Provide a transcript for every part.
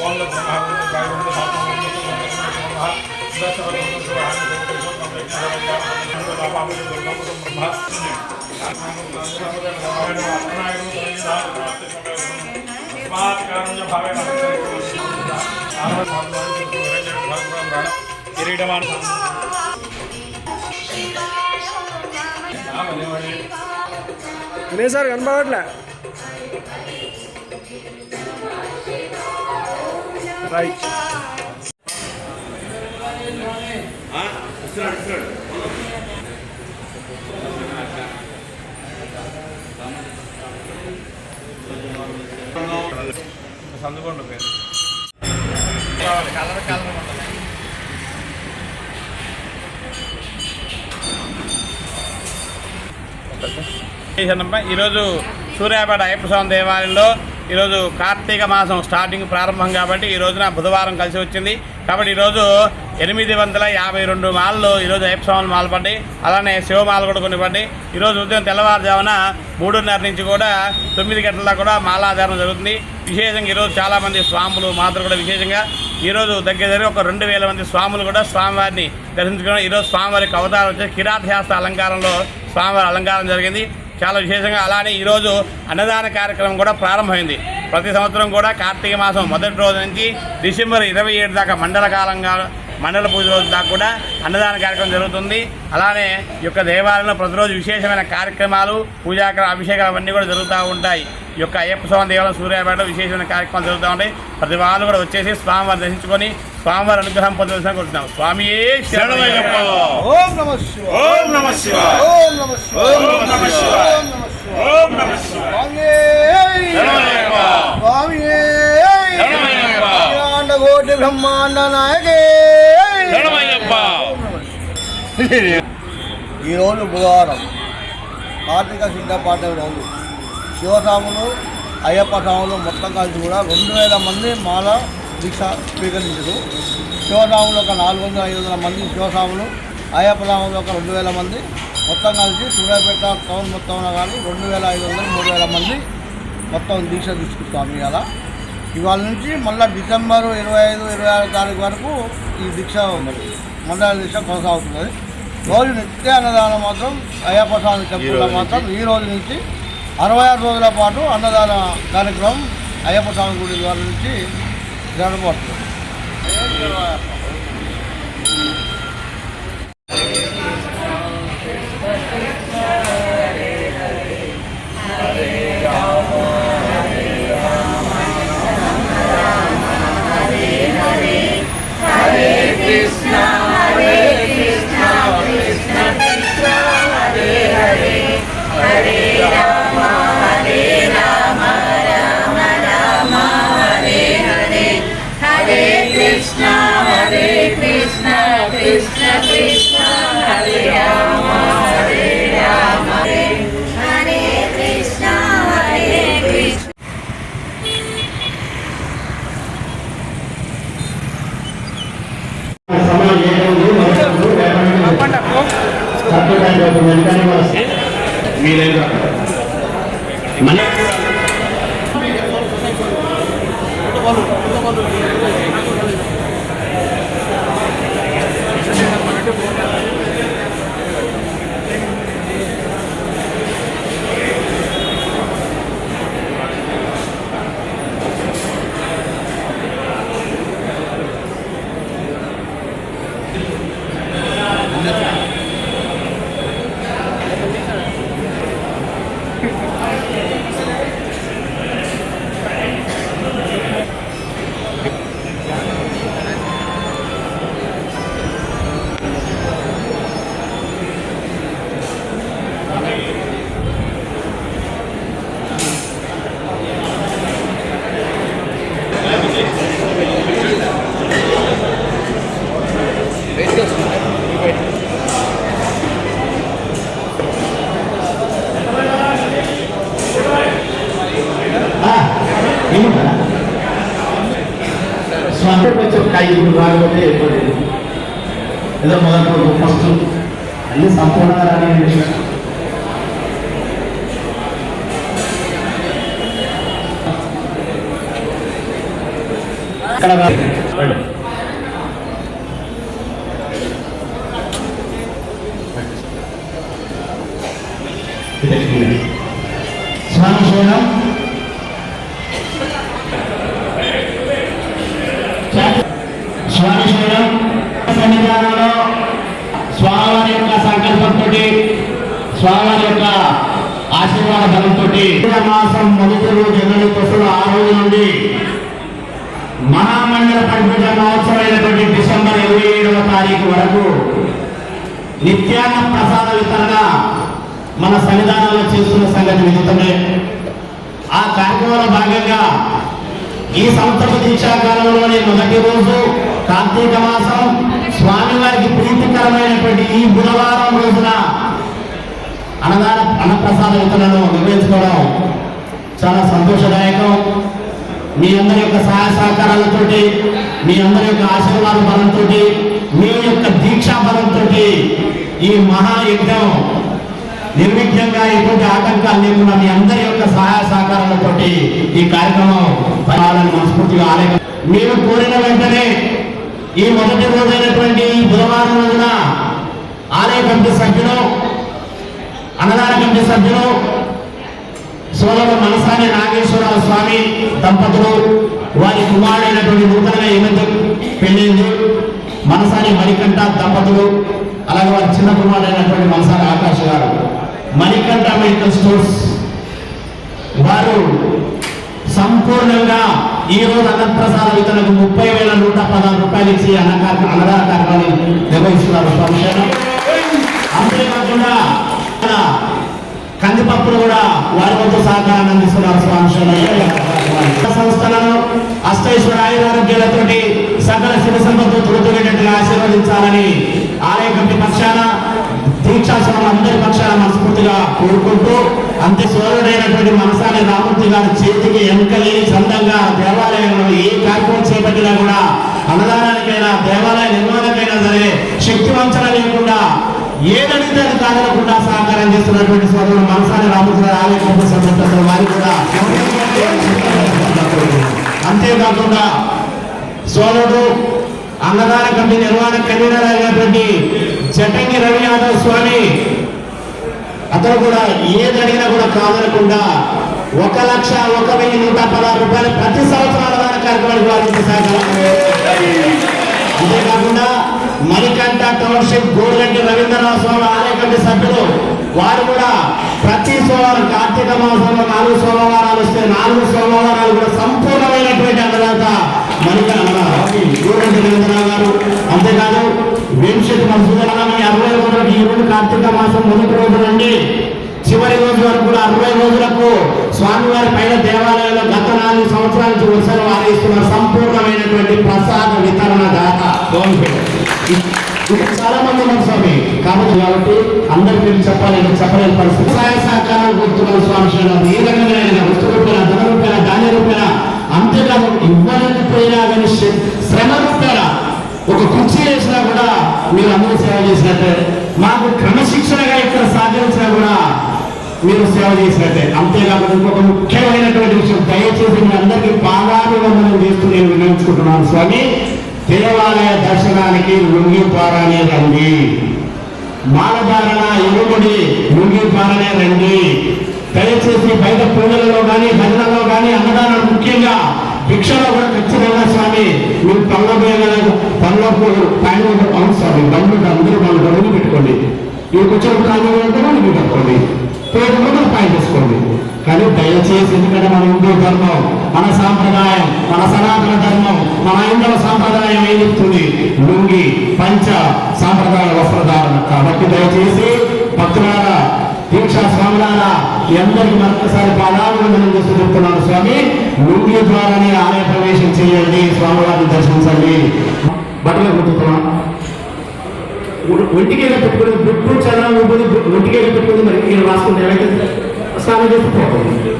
ఓం బ్రహ్మ Gayatri కిరీటమాన్ Vinay sir కనపడట్లే right సందుకోండి పేరు కలర్ కలర్ ఈ చేశానమ్మా. ఈరోజు సూర్యాపేట అయ్యప్ప స్వామి దేవాలయంలో ఈరోజు కార్తీక మాసం స్టార్టింగ్ ప్రారంభం కాబట్టి ఈ రోజున బుధవారం కలిసి వచ్చింది. కాబట్టి ఈరోజు ఎనిమిది వందల యాభై రెండు మాలలు ఈరోజు అయ్యప్ప మాల పడ్డాయి. అలానే శివమాల కూడా కొన్ని పడ్డాయి. ఈరోజు ఉదయం తెల్లవారుజామున మూడున్నర నుంచి కూడా తొమ్మిది గంటల కూడా మాలాధారణ జరుగుతుంది. విశేషంగా ఈరోజు చాలామంది స్వాములు మాత్రం కూడా విశేషంగా ఈరోజు దగ్గర దగ్గర ఒక రెండు వేల మంది స్వాములు కూడా స్వామివారిని దర్శించుకోవడం ఈరోజు స్వామివారికి అవతారం వచ్చే కిరాతశాస్త్ర అలంకారంలో స్వామివారి అలంకారం జరిగింది. చాలా విశేషంగా అలానే ఈరోజు అన్నదాన కార్యక్రమం కూడా ప్రారంభమైంది. ప్రతి సంవత్సరం కూడా కార్తీక మాసం మొదటి రోజు నుంచి డిసెంబర్ ఇరవై ఏడు దాకా మండల కాలంగా మండల పూజ రోజు దాకా కూడా అన్నదాన కార్యక్రమం జరుగుతుంది. అలానే ఈ యొక్క దేవాలయంలో ప్రతిరోజు విశేషమైన కార్యక్రమాలు పూజాకర అభిషేకాలు అవన్నీ కూడా జరుగుతూ ఉంటాయి. ఈ యొక్క అయ్యప్ప స్వామి దేవాలయం సూర్యాపేట విశేషమైన కార్యక్రమాలు జరుగుతూ ఉంటాయి. ప్రతి వాళ్ళు కూడా వచ్చేసి స్వామివారిని దర్శించుకొని స్వామివారి అనుగ్రహం పొందవలసిన కోరుతున్నాం స్వామి శరణమయ్యప్ప ఓం నమ శివాయ! ఓం నమ శివాయ! ఓం నమ శివాయ! ఓం నమ శివాయ! ఓం నమ శివాయ! శరణమయ్యప్ప స్వామి శరణమయ్యప్ప అఖిలాండ కోటి బ్రహ్మాండ నాయకే! శరణమయ్యప్ప ఈరోజు బుధవారం కార్తీక సిద్ధ పాఠం రోజు శివస్వాములు అయ్యప్ప స్వాములు మొత్తం కలిసి కూడా రెండు వేల మంది మాల దీక్ష స్వీకరించారు. శివస్వాములు ఒక నాలుగు వందల ఐదు వందల మంది శివస్వాములు అయ్యప్ప స్వాములు ఒక రెండు వేల మంది. మొత్తం కలిసి సూర్యాపేట టౌన్ మొత్తంలో కానీ రెండు వేల ఐదు వందలు మూడు వేల మంది మొత్తం దీక్ష తీసుకుంటాం ఇవాళ. ఇవాళ నుంచి మళ్ళీ డిసెంబర్ ఇరవై ఐదు ఇరవై ఆరు తారీఖు వరకు ఈ దీక్ష ఉన్నది మండల దీక్ష కొనసాగుతున్నది. రోజు నిత్య అన్నదానం మాత్రం అయ్యప్ప స్వామి టెంపుల్లో మాత్రం ఈ రోజు నుంచి అరవై ఆరు రోజుల పాటు అన్నదాన కార్యక్రమం అయ్యప్ప స్వామి గుడి ద్వారా నుంచి జరగబోతుంది. రాకపోతే ఏర్పడేది. ఏదో మొదటి ఫస్ట్ అన్ని సంపూర్ణంగా రాని విషయం ఇక్కడ వెళ్ళు. స్వామి శరణం స్వామి సన్నిధానంలో స్వామివారి యొక్క సంకల్పంతో స్వామివారి యొక్క ఆశీర్వాద బలంతో మాసం మొదటి రోజు జనవరి కోసం ఆ రోజు నుండి మహామండల పండుగ మహోత్సవమైనటువంటి డిసెంబర్ ఇరవై ఏడవ తారీఖు వరకు నిత్యాన్న ప్రసాద వితరణ మన సన్నిధానంలో చేస్తున్న సంగతి విదితమే ఆ కార్యక్రమంలో భాగంగా ఈ సంవత్సర దీక్షాకాలంలోని మొదటి రోజు కార్తీక మాసం స్వామివారికి ప్రీతికరమైనటువంటి ఈ బుధవారం రోజున అన్నదాన అన్నప్రసాద వితరణను నిర్వహించుకోవడం చాలా సంతోషదాయకం. మీ అందరి యొక్క సహాయ సహకారాలతో మీ అందరి యొక్క ఆశీర్వాద బలంతో మీ యొక్క దీక్షా బలంతో ఈ మహాయజ్ఞం నిర్విఘ్నంగా ఎటువంటి ఆటంకాలు లేకుండా మీ అందరి యొక్క సహాయ సహకారాలతో ఈ కార్యక్రమం మనస్ఫూర్తిగా ఆలయం మీరు కోరిన వెంటనే ఈ మొదటి రోజైనటువంటి బుధవారం రోజున ఆలయ కమిటీ సభ్యులు అన్నదాన కమిటీ సభ్యులు సోదరుడు మనసాని నాగేశ్వరరావు స్వామి దంపతులు వారి కుమారుడైనటువంటి నూతనంగా ఈ పెళ్ళింది. మనసాని మణికంఠ దంపతులు అలాగే వారి చిన్న కుమారుడైనటువంటి మనసాని ఆకాష్ గారు. Manikanta medical stores. వారు సంపూర్ణంగా ఈ రోజు అన్నప్రసాద వితనకు ముప్పై వేల నూట పదహారు రూపాయలు ఇచ్చి కార్యక్రమాన్ని నిర్వహిస్తున్నారు సంక్షేమం అంతేకాకుండా కందిపప్పులు కూడా వారి వంతు సహకారాన్ని అందిస్తున్నారు స్వామి సంస్థలను అష్టైశ్వర ఆయురారోగ్యాలతోటి సకల శివ సంపత్తు తుడుతున్నట్టుగా ఆశీర్వదించాలని ఆలయ కమిటీ పక్షాన దీక్షాశ్రమం అందరి పక్షాన మనస్ఫూర్తిగా కోరుకుంటూ అంతే సోదరుడైనటువంటి మనసాని రామూర్తి గారి చేతికి ఎముకలేని చందంగా దేవాలయంలో ఏ కార్యక్రమం చేపట్టినా కూడా అన్నదానానికైనా దేవాలయ నిర్మాణకైనా సరే శక్తి వంచన లేకుండా ఏదడితే అది కాదనకుండా సహకారం చేస్తున్నటువంటి సోదరుడు మనసాని రామకృష్ణ ఆలయ కమిటీ సభ్యులు వారి కూడా. అంతేకాకుండా సోదరుడు అన్నదాన కమిటీ నిర్వహణ కన్వీనర్ అయినటువంటి చటంగి రవి యాదవ్ స్వామి అతను కూడా ఏది అడిగినా కూడా కాదనకుండా ఒక లక్ష ఒక వెయ్యి నూట పదహారు రూపాయలు ప్రతి సంవత్సరాల దానికి మణికంఠ టౌన్షిప్ గోల్గంటి స్వామి ఆలయ కమిటీ సభ్యులు. వారు కూడా ప్రతి సోమవారం కార్తీక మాసంలో నాలుగు సోమవారాలు వస్తే నాలుగు సోమవారాలు కూడా సంపూర్ణమైనటువంటి అన్నదాత మనకి గోల్గంటి రవీంద్రనాథ్ గారు. అంతేకాదు వేంశెట్టి మసూదనాన్ని అరవై రోజులకు ఈ రోజు కార్తీక మాసం మొదటి రోజు నుండి చివరి రోజు వరకు కూడా అరవై రోజులకు స్వామివారి పైన దేవాలయంలో గత నాలుగు సంవత్సరాల నుంచి వరుసలు వారిస్తున్న సంపూర్ణమైనటువంటి ప్రసాద వితరణ దాత. చాలా మంది ఉన్నారు స్వామి. కాబట్టి కాబట్టి అందరికి మీరు చెప్పాలి చెప్పలేని పరిస్థితి. సహాయ సహకారాలు కోరుతున్నాను స్వామి శ్రీరామ్ ఏ రకమైన వస్తు రూపాయల ధన రూపాయల ధాన్య రూపాయల అంతేకాదు ఇవ్వలేకపోయినా కానీ శ్రమ రూపాయల ఒక కుర్చీ వేసినా కూడా మీరు అందరూ సేవ చేసినట్టే. మాకు క్రమశిక్షణగా ఇక్కడ సాధించినా కూడా మీరు సేవ చేసినట్టే. అంతేకాకుండా ఇంకొక ముఖ్యమైనటువంటి విషయం దయచేసి మీ అందరికీ పాదాభివందనం చేస్తూ నేను వినియోగించుకుంటున్నాను స్వామి. దేవాలయ దర్శనానికి లుంగి రండి. మాలధారణ ఎరుముడి లుంగి రండి. దయచేసి బయట పూజలలో కానీ భజనలో కానీ అన్నదానం ముఖ్యంగా భిక్షలో కూడా ఖచ్చితంగా స్వామి మీరు పనుల పనులకు పైన అవును స్వామి బండ్లు అందరూ మన బండ్లు పెట్టుకోండి. మీరు కూర్చొని కాళ్ళు ఉంటే మీరు పెట్టుకోండి. పేరు కూడా పైన చేసుకోండి కానీ దయచేసి ఎందుకంటే మన హిందూ ధర్మం మన సాంప్రదాయం మన సనాతన ధర్మం మన హైందవ సాంప్రదాయం ఏం చెప్తుంది లుంగి పంచ సాంప్రదాయ వస్త్రధారణ. కాబట్టి దయచేసి భక్తులారా దీక్షా స్వాములారా ఎందరికి మరొకసారి పాదాభివందనం చేస్తూ చెప్తున్నాను స్వామి. లుంగి ద్వారానే ఆలయ ప్రవేశం చేయండి స్వామివారిని దర్శించండి. బట్టలు కుట్టుతున్నాం ఒంటికేగా పెట్టుకుని బుట్టు చదవడం ఉంటుంది పెట్టుకుని మరి మీరు రాసుకుంటే ఏమైతే స్నానం చేసి పోతుంది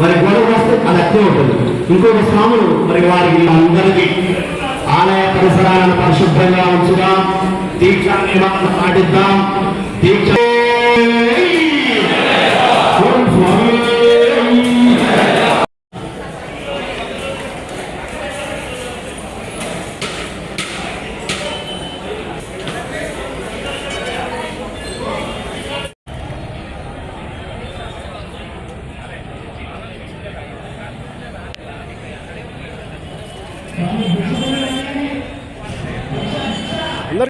మరి గొడవ వస్తే అది అట్లే ఉంటుంది. ఇంకొక స్వాములు మరి వారికి అందరికీ ఆలయ పరిసరాలను పరిశుభ్రంగా ఉంచుదాం. దీక్ష నియమాలను పాటిద్దాం. దీక్ష స్వామి.